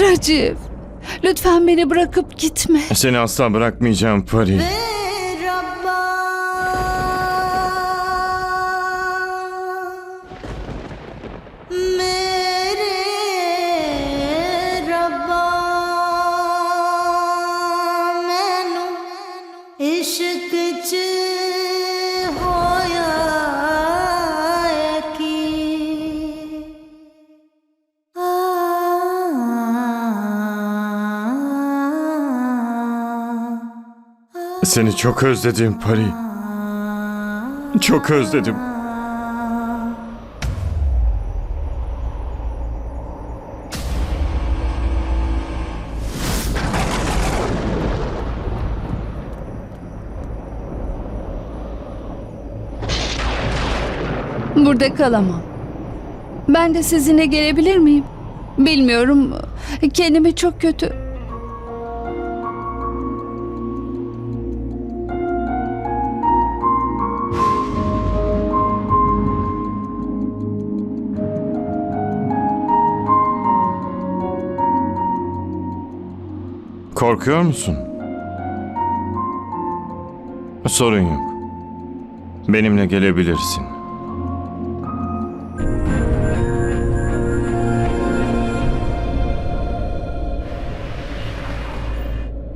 Raciv, lütfen beni bırakıp gitme. Seni asla bırakmayacağım Pari. Seni çok özledim Pari. Çok özledim. Burada kalamam. Ben de sizinle gelebilir miyim? Bilmiyorum. Kendimi çok kötü. Korkuyor musun? Sorun yok. Benimle gelebilirsin.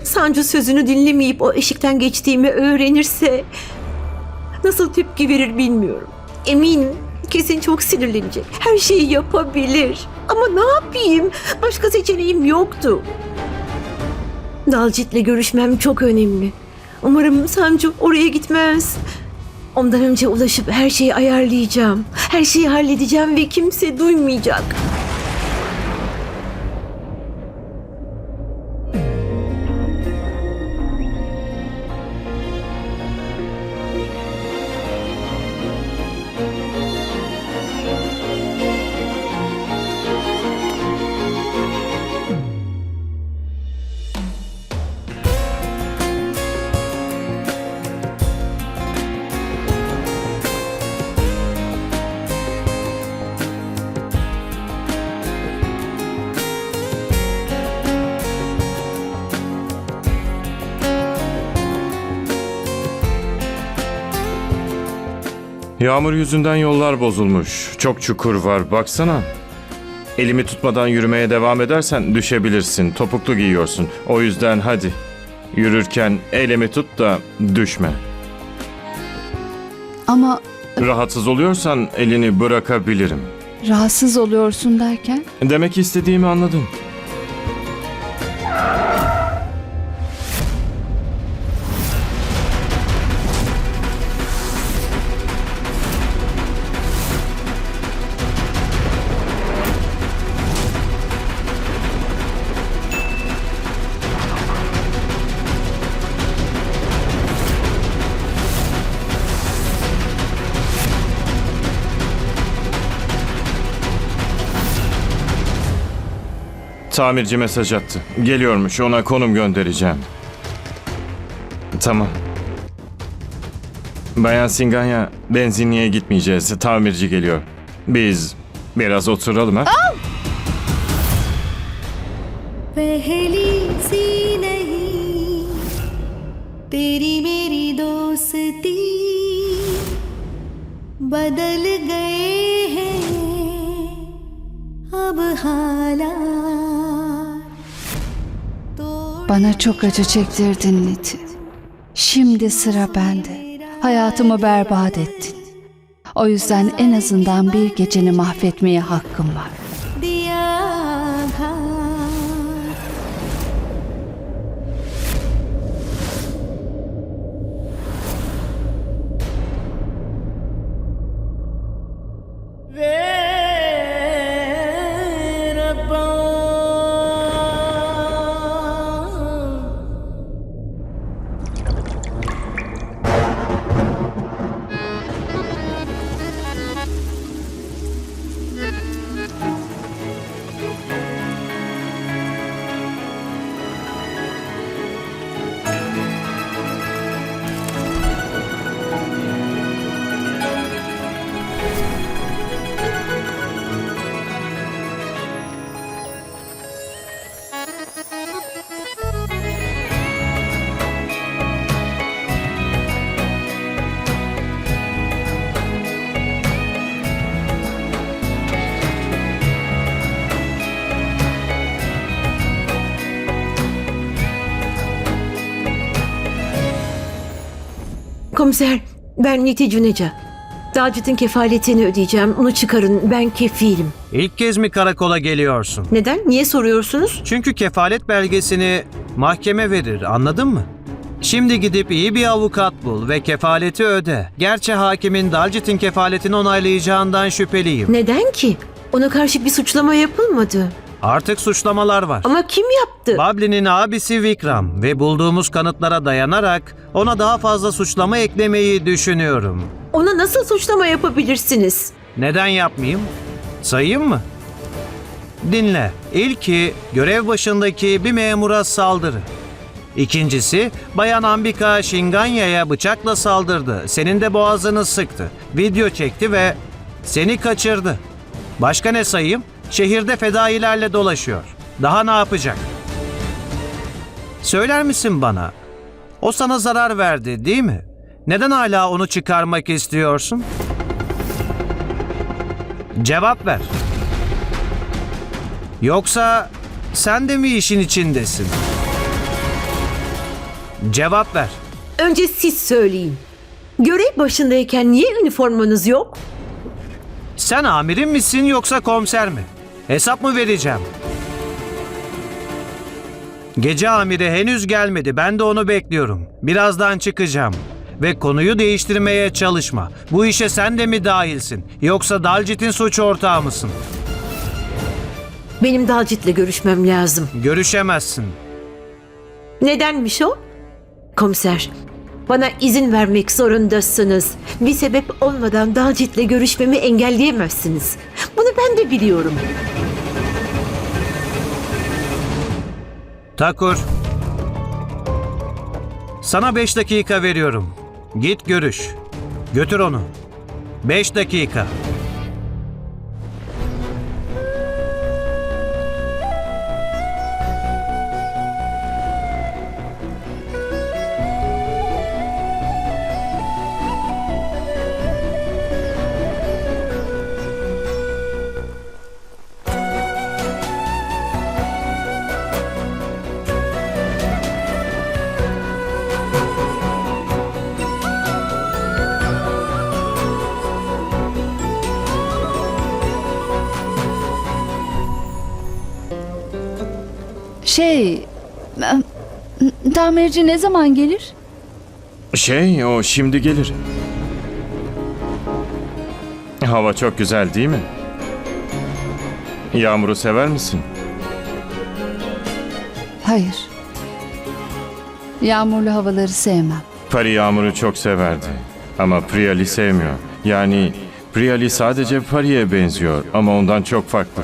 Sancı sözünü dinlemeyip o eşikten geçtiğimi öğrenirse nasıl tepki verir bilmiyorum. Eminim kesin çok sinirlenecek. Her şeyi yapabilir. Ama ne yapayım? Başka seçeneğim yoktu. Dalcit'le görüşmem çok önemli. Umarım Sancu oraya gitmez. Ondan önce ulaşıp her şeyi ayarlayacağım. Her şeyi halledeceğim ve kimse duymayacak. Yağmur yüzünden yollar bozulmuş. Çok çukur var. Baksana. Elimi tutmadan yürümeye devam edersen düşebilirsin. Topuklu giyiyorsun. O yüzden hadi. Yürürken elimi tut da düşme. Ama Rahatsız oluyorsan elini bırakabilirim. rahatsız oluyorsun derken? Demek istediğimi anladım. Tamirci mesaj attı. Geliyormuş ona konum göndereceğim. Tamam. Bayan Singanya benzinliğe gitmeyeceğiz. Tamirci geliyor. Biz biraz oturalım ha? पहली सी नहीं तेरी मेरी दोस्ती बदल गए हैं अब हालात तोड़ bana çok acı çektirdin Niti. Şimdi sıra bende. Hayatımı berbat ettin. O yüzden en azından bir geceni mahvetmeye hakkım var. There Komiser, ben Niti Cuneca. Dalcit'in kefaletini ödeyeceğim. Onu çıkarın. Ben kefilim. İlk kez mi karakola geliyorsun? Neden? Niye soruyorsunuz? Çünkü kefalet belgesini mahkeme verir, anladın mı? Şimdi gidip iyi bir avukat bul ve kefaleti öde. Gerçi hakimin Dalcit'in kefaletini onaylayacağından şüpheliyim. Neden ki? Ona karşı bir suçlama yapılmadı. Artık suçlamalar var. Ama kim yaptı? Babli'nin abisi Vikram ve bulduğumuz kanıtlara dayanarak ona daha fazla suçlama eklemeyi düşünüyorum. Ona nasıl suçlama yapabilirsiniz? Neden yapmayayım? Sayayım mı? Dinle. İlki görev başındaki bir memura saldırı. İkincisi Bayan Ambika Şinganya'ya bıçakla saldırdı. Senin de boğazını sıktı. Video çekti ve seni kaçırdı. Başka ne sayayım? Şehirde fedailerle dolaşıyor. Daha ne yapacak? Söyler misin bana? O sana zarar verdi, değil mi? Neden hala onu çıkarmak istiyorsun? Cevap ver. Yoksa sen de mi işin içindesin? Cevap ver. Önce siz söyleyin. Görev başındayken niye üniformanız yok? Sen amirim misin yoksa komiser mi? Hesap mı vereceğim? Gece amiri henüz gelmedi. Ben de onu bekliyorum. Birazdan çıkacağım. Ve konuyu değiştirmeye çalışma. Bu işe sen de mi dahilsin? Yoksa Dalcit'in suç ortağı mısın? Benim Dalcit'le görüşmem lazım. Görüşemezsin. Nedenmiş o? Komiser, bana izin vermek zorundasınız. Bir sebep olmadan Dalcit'le görüşmemi engelleyemezsiniz. Bunu ben de biliyorum. Takur. Sana beş dakika veriyorum. Git görüş. Götür onu. Beş dakika. Şey... Tamirci ne zaman gelir? Şey o şimdi gelir. Hava çok güzel değil mi? Yağmuru sever misin? Hayır. Yağmurlu havaları sevmem. Pari Yağmur'u çok severdi. Ama Priyali sevmiyor. Yani Priyali sadece Pari'ye benziyor ama ondan çok farklı.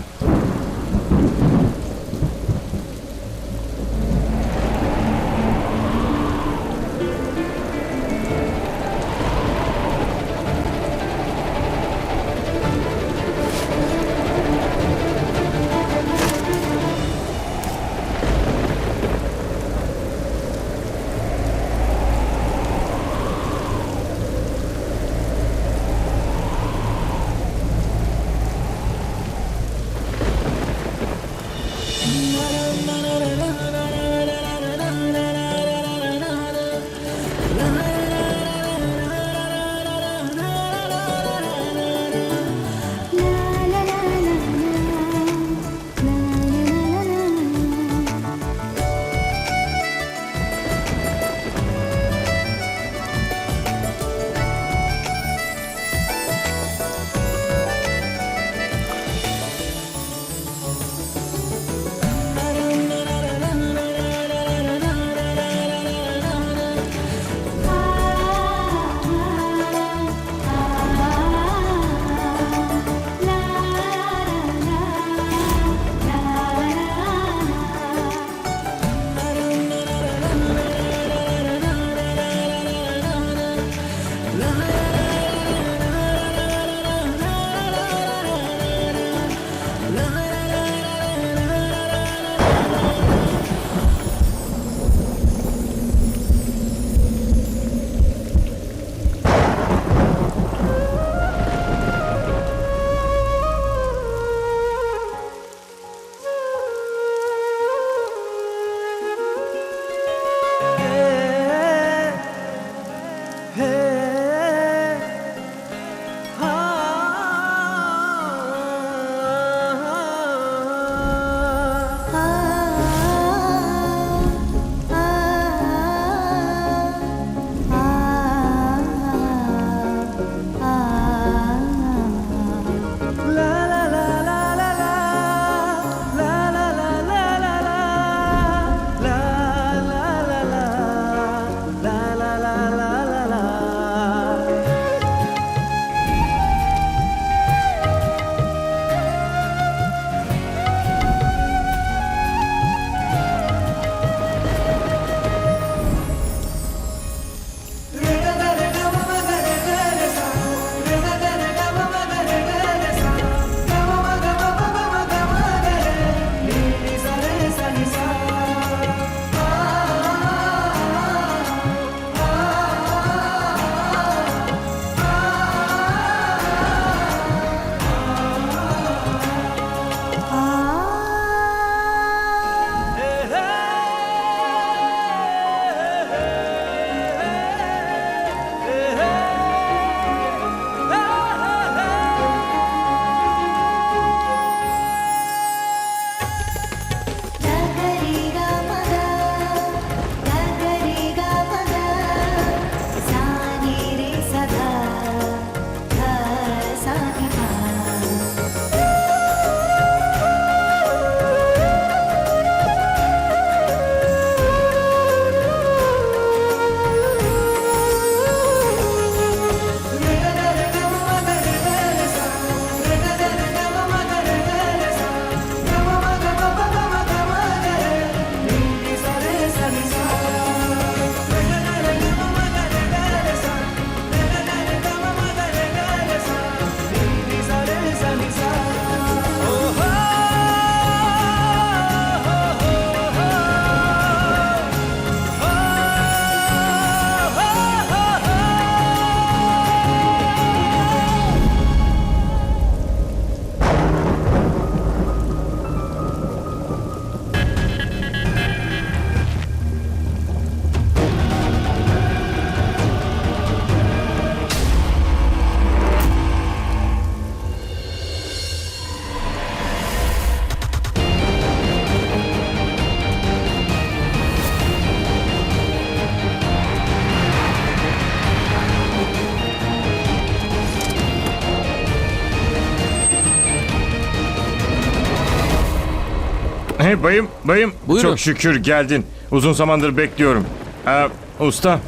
Hey bayım, bayım. Buyurun. Çok şükür geldin. Uzun zamandır bekliyorum. Ee, usta.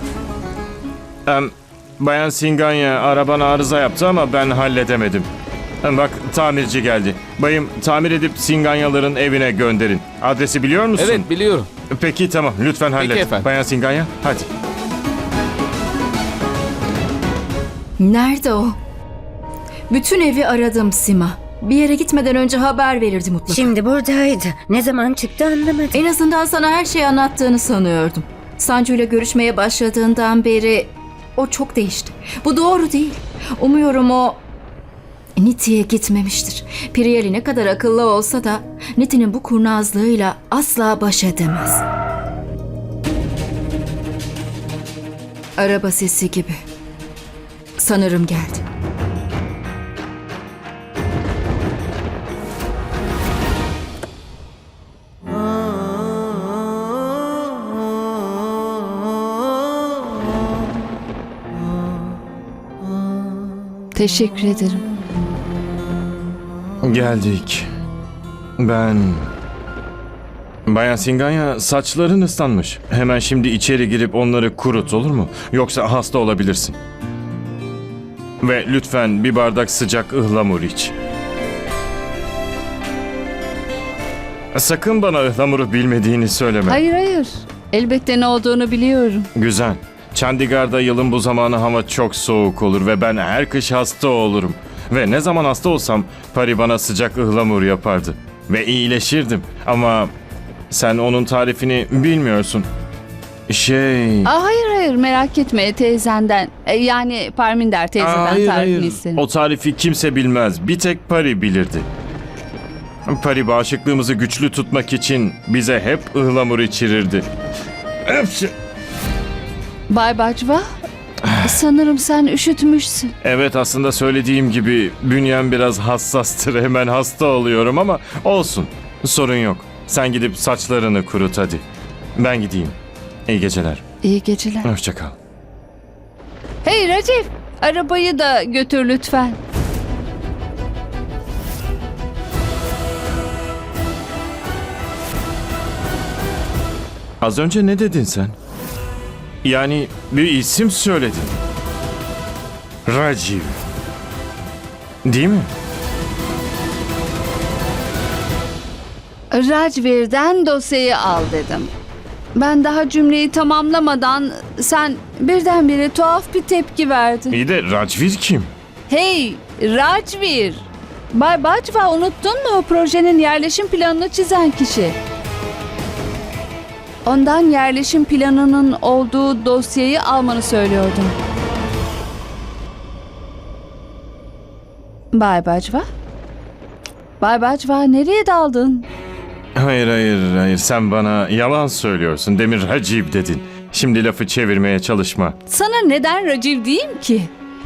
Ee, Bayan Singanya araban arıza yaptı ama ben halledemedim. Ee, Bak tamirci geldi. Bayım tamir edip Singanyaların evine gönderin. Adresi biliyor musun? Evet biliyorum. Peki tamam lütfen hallet. efendim. Bayan Singanya hadi. Nerede o? Bütün evi aradım Sima. Bir yere gitmeden önce haber verirdi mutlaka. Şimdi buradaydı. Ne zaman çıktı anlamadım. En azından sana her şeyi anlattığını sanıyordum. Sancu ile görüşmeye başladığından beri o çok değişti. Bu doğru değil. Umuyorum o Niti'ye gitmemiştir. Priyali ne kadar akıllı olsa da Niti'nin bu kurnazlığıyla asla baş edemez. Araba sesi gibi. Sanırım geldi. Teşekkür ederim. Geldik. Ben... Bayan Singanya saçların ıslanmış. Hemen şimdi içeri girip onları kurut olur mu? Yoksa hasta olabilirsin. Ve lütfen bir bardak sıcak ıhlamur iç. Sakın bana ıhlamuru bilmediğini söyleme. Hayır hayır. Elbette ne olduğunu biliyorum. Güzel. Chandigarh'da yılın bu zamanı hava çok soğuk olur ve ben her kış hasta olurum. Ve ne zaman hasta olsam Pari bana sıcak ıhlamur yapardı. Ve iyileşirdim. Ama sen onun tarifini bilmiyorsun. Şey... Aa, hayır hayır merak etme teyzenden. E, yani Parminder teyzeden Aa, hayır, tarifini hayır. O tarifi kimse bilmez. Bir tek Pari bilirdi. Pari bağışıklığımızı güçlü tutmak için bize hep ıhlamur içirirdi. Hepsi. Bay Bacva, sanırım sen üşütmüşsün. Evet aslında söylediğim gibi bünyem biraz hassastır. Hemen hasta oluyorum ama olsun. Sorun yok. Sen gidip saçlarını kurut hadi. Ben gideyim. İyi geceler. İyi geceler. Hoşça kal. Hey Recep, arabayı da götür lütfen. Az önce ne dedin sen? Yani bir isim söyledin. Raciv. Değil mi? Racvir'den dosyayı al dedim. Ben daha cümleyi tamamlamadan sen birdenbire tuhaf bir tepki verdin. İyi de Racvir kim? Hey Racvir! Bay Bacva unuttun mu o projenin yerleşim planını çizen kişi? Ondan yerleşim planının olduğu dosyayı almanı söylüyordum. Bay Bacva? Bay Bacva nereye daldın? Hayır hayır hayır sen bana yalan söylüyorsun. Demir Racib dedin. Şimdi lafı çevirmeye çalışma. Sana neden Raciv diyeyim ki?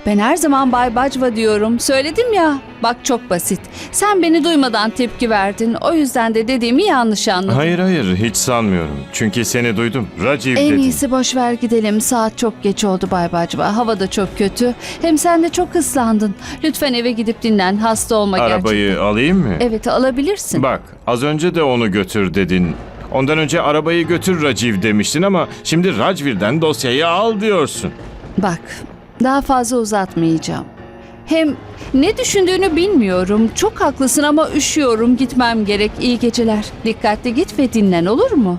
Ben her zaman Bay Bacva diyorum. Söyledim ya. Bak çok basit. Sen beni duymadan tepki verdin. O yüzden de dediğimi yanlış anladın. Hayır hayır hiç sanmıyorum. Çünkü seni duydum. Racib En dedin. iyisi boş ver gidelim. Saat çok geç oldu Bay Bacva. Hava da çok kötü. Hem sen de çok ıslandın. Lütfen eve gidip dinlen. Hasta olma Arabayı gerçekten. alayım mı? Evet alabilirsin. Bak az önce de onu götür dedin. Ondan önce arabayı götür Raciv demiştin ama şimdi Racvir'den dosyayı al diyorsun. Bak daha fazla uzatmayacağım. Hem ne düşündüğünü bilmiyorum. Çok haklısın ama üşüyorum. Gitmem gerek. İyi geceler. Dikkatli git ve dinlen olur mu?